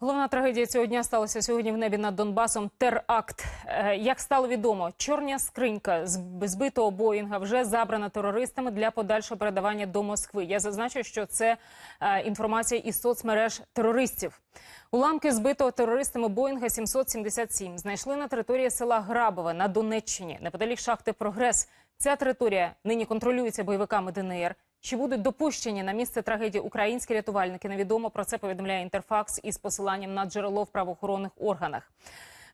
Головна трагедія цього дня сталася сьогодні в небі над Донбасом. Теракт. Е, Як стало відомо, чорна скринька з збитого Боїнга вже забрана терористами для подальшого передавання до Москви. Я зазначу, що це е, інформація із соцмереж терористів. Уламки збитого терористами Боїнга 777 знайшли на території села Грабове на Донеччині, неподалік шахти Прогрес. Ця територія нині контролюється бойовиками ДНР. Чи будуть допущені на місце трагедії українські рятувальники? Невідомо про це повідомляє Інтерфакс із посиланням на джерело в правоохоронних органах.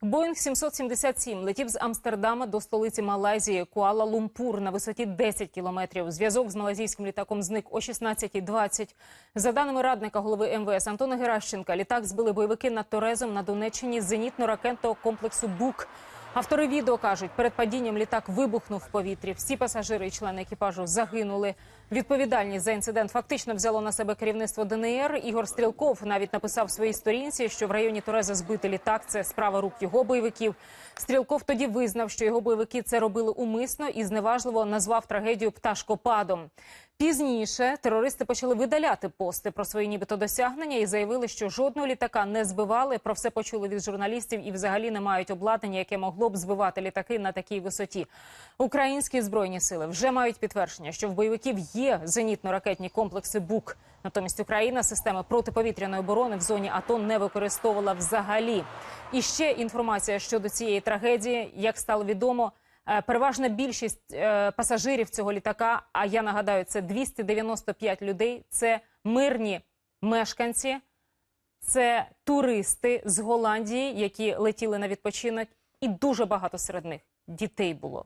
Боїнг 777 летів з Амстердама до столиці Малайзії Куала-Лумпур на висоті 10 кілометрів. Зв'язок з малазійським літаком зник о 16.20. За даними радника голови МВС Антона Геращенка, літак збили бойовики над Торезом на Донеччині з зенітно-ракетного комплексу БУК. Автори відео кажуть, перед падінням літак вибухнув в повітрі. Всі пасажири і члени екіпажу загинули. Відповідальність за інцидент фактично взяло на себе керівництво ДНР. Ігор Стрілков навіть написав в своїй сторінці, що в районі Тореза збитий літак це справа рук його бойовиків. Стрілков тоді визнав, що його бойовики це робили умисно і зневажливо назвав трагедію пташкопадом. Пізніше терористи почали видаляти пости про свої нібито досягнення і заявили, що жодного літака не збивали. Про все почули від журналістів і взагалі не мають обладнання, яке могло б збивати літаки на такій висоті. Українські збройні сили вже мають підтвердження, що в бойовиків є зенітно-ракетні комплекси БУК. Натомість Україна системи протиповітряної оборони в зоні АТО не використовувала взагалі. І ще інформація щодо цієї трагедії, як стало відомо. Е, Переважна більшість е, пасажирів цього літака, а я нагадаю, це 295 людей. Це мирні мешканці, це туристи з Голландії, які летіли на відпочинок, і дуже багато серед них дітей було.